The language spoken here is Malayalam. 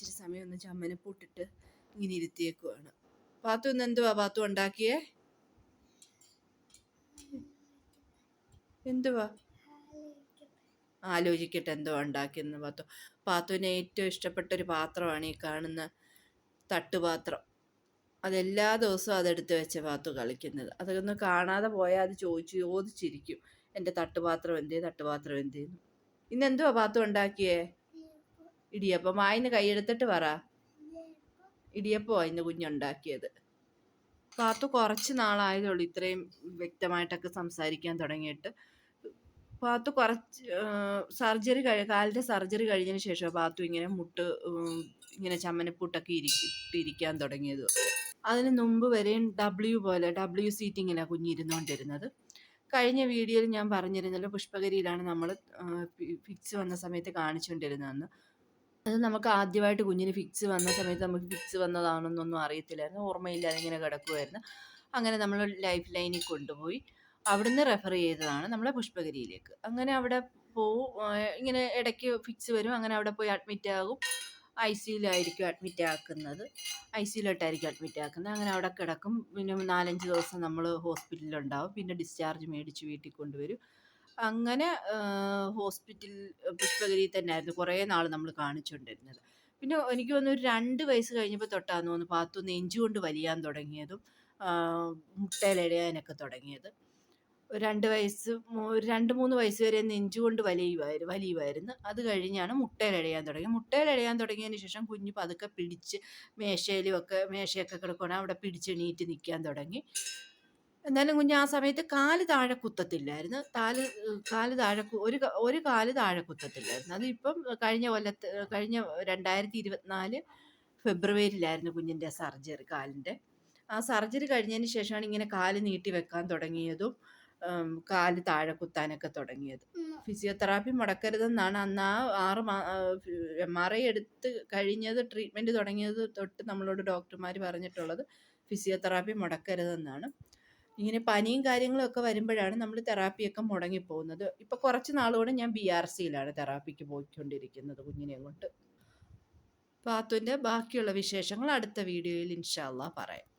ഇച്ചിരി സമയം ഒന്ന് ചമ്മനെ പൂട്ടിട്ട് ഇങ്ങനെ ഇരുത്തിയേക്കുവാണ്. പാത്തു ഇന്ന് എന്തുവാ? പാത്തു ഉണ്ടാക്കിയേ? എന്തുവാ? ആലോചിക്കട്ടെ എന്തോ ഉണ്ടാക്കിയെന്ന് പാത്തു. പാത്തുവിന് ഏറ്റവും ഇഷ്ടപ്പെട്ട ഒരു പാത്രമാണ് ഈ കാണുന്ന തട്ടുപാത്രം. അതെല്ലാ ദിവസവും അതെടുത്ത് വെച്ച പാത്തു കളിക്കുന്നത്. അതൊന്ന് കാണാതെ പോയാൽ അത് ചോദിച്ചു ചോദിച്ചിരിക്കും. എന്റെ തട്ടുപാത്രം എന്തേ തട്ടുപാത്രം എന്തേന്ന്. ഇന്ന് എന്തുവാ പാത്തു ഉണ്ടാക്കിയേ? ഇടിയപ്പം. വായിന്ന് കൈയെടുത്തിട്ട് പറ. ഇടിയപ്പം ആയിന്ന് കുഞ്ഞുണ്ടാക്കിയത്. പാത്തു കുറച്ച് നാളായതുള്ളൂ ഇത്രയും വ്യക്തമായിട്ടൊക്കെ സംസാരിക്കാൻ തുടങ്ങിയിട്ട്. പാത്തു കുറച്ച് സർജറി കഴി കാലിന്റെ സർജറി കഴിഞ്ഞതിന് ശേഷം പാത്തു ഇങ്ങനെ മുട്ട് ഇങ്ങനെ ചമ്മനപ്പൂട്ടൊക്കെ ഇരിക്കാൻ തുടങ്ങിയത്. അതിന് മുമ്പ് വരെയും ഡബ്ല്യു പോലെ ഡബ്ല്യു സീറ്റിങ്ങിലാണ് കുഞ്ഞിരുന്നുകൊണ്ടിരുന്നത് കഴിഞ്ഞ വീഡിയോയിൽ ഞാൻ പറഞ്ഞിരുന്നല്ലോ പുഷ്പഗിരിയിലാണ് നമ്മൾ ഫിക്സ് വന്ന സമയത്ത് കാണിച്ചുകൊണ്ടിരുന്നതെന്ന് അത് നമുക്ക് ആദ്യമായിട്ട് കുഞ്ഞിന് ഫിക്സ് വന്ന സമയത്ത് നമുക്ക് ഫിക്സ് വന്നതാണെന്നൊന്നും അറിയത്തില്ലായിരുന്നു. ഓർമ്മയില്ലാതെ ഇങ്ങനെ കിടക്കുമായിരുന്നു അങ്ങനെ നമ്മൾ ലൈഫ് ലൈനിൽ കൊണ്ടുപോയി. അവിടുന്ന് റെഫർ ചെയ്തതാണ് നമ്മളെ പുഷ്പഗിരിയിലേക്ക്. അങ്ങനെ അവിടെ പോവും. ഇങ്ങനെ ഇടയ്ക്ക് ഫിക്സ് വരും. അങ്ങനെ അവിടെ പോയി അഡ്മിറ്റ് ആകും. ഐ സിയിലായിരിക്കും അഡ്മിറ്റ് ആക്കുന്നത്. ഐ സിയിലോട്ടായിരിക്കും അഡ്മിറ്റ് ആക്കുന്നത്. അങ്ങനെ അവിടെ കിടക്കും. പിന്നെ നാലഞ്ച് ദിവസം നമ്മൾ ഹോസ്പിറ്റലിലുണ്ടാവും പിന്നെ ഡിസ്ചാർജ് മേടിച്ച് വീട്ടിൽ കൊണ്ടുവരും. അങ്ങനെ ഹോസ്പിറ്റൽ പുഷ്പഗിരിയിൽ തന്നെ ആയിരുന്നു കുറേ നാൾ നമ്മൾ കാണിച്ചുകൊണ്ടിരുന്നത് പിന്നെ എനിക്ക് തോന്നുന്നു ഒരു രണ്ട് വയസ്സ് കഴിഞ്ഞപ്പോൾ തൊട്ടാന്ന് തോന്നുന്നു പാത്തു നെഞ്ചുകൊണ്ട് വലിയാൻ തുടങ്ങിയതും മുട്ടയിലിടയാനൊക്കെ തുടങ്ങിയത്. രണ്ട് വയസ്സ് ഒരു രണ്ട് മൂന്ന് വയസ്സ് വരെ നെഞ്ചുകൊണ്ട് വലിയുമായിരുന്നു വലിയുമായിരുന്നു. അത് കഴിഞ്ഞാണ് മുട്ടയിലിടയാൻ തുടങ്ങി. മുട്ടയിലിടയാൻ തുടങ്ങിയതിന് ശേഷം കുഞ്ഞ് പതുക്കെ പിടിച്ച് മേശയിലും ഒക്കെ മേശയൊക്കെ കിടക്കണം അവിടെ പിടിച്ച് എണീറ്റ് നിൽക്കാൻ തുടങ്ങി. എന്നാലും കുഞ്ഞ് ആ സമയത്ത് കാൽ താഴെ കുത്തത്തില്ലായിരുന്നു. കാൽ കാൽ താഴെ ഒരു ഒരു കാൽ താഴെ കുത്തത്തില്ലായിരുന്നു. അത് ഇപ്പം കഴിഞ്ഞ കൊല്ലത്ത് കഴിഞ്ഞ രണ്ടായിരത്തി ഇരുപത്തിനാല് ഫെബ്രുവരിയിലായിരുന്നു കുഞ്ഞിന്റെ സർജറി കാലിന്റെ. ആ സർജറി കഴിഞ്ഞതിന് ശേഷമാണ് ഇങ്ങനെ കാൽ നീട്ടി വെക്കാൻ തുടങ്ങിയതും കാൽ താഴെ കുത്താനൊക്കെ തുടങ്ങിയത്. ഫിസിയോതെറാപ്പി മുടക്കരുതെന്നാണ് അന്ന് ആ ആറ് എം ആർ ഐ എടുത്ത് കഴിഞ്ഞത് ട്രീറ്റ്മെന്റ് തുടങ്ങിയത് തൊട്ട് നമ്മളോട് ഡോക്ടർമാർ പറഞ്ഞിട്ടുള്ളത് ഫിസിയോതെറാപ്പി മുടക്കരുതെന്നാണ്. ഇങ്ങനെ പനിയും കാര്യങ്ങളും ഒക്കെ വരുമ്പോഴാണ് നമ്മൾ തെറാപ്പിയൊക്കെ മുടങ്ങിപ്പോകുന്നത്. ഇപ്പോൾ കുറച്ച് നാളുകൂടെ ഞാൻ ബി ആർ സിയിലാണ് തെറാപ്പിക്ക് പോയിക്കൊണ്ടിരിക്കുന്നത് കുഞ്ഞിനെ കൊണ്ട്. പാത്തുവിന്റെ ബാക്കിയുള്ള വിശേഷങ്ങൾ അടുത്ത വീഡിയോയിൽ ഇൻഷാല്ല പറയാം.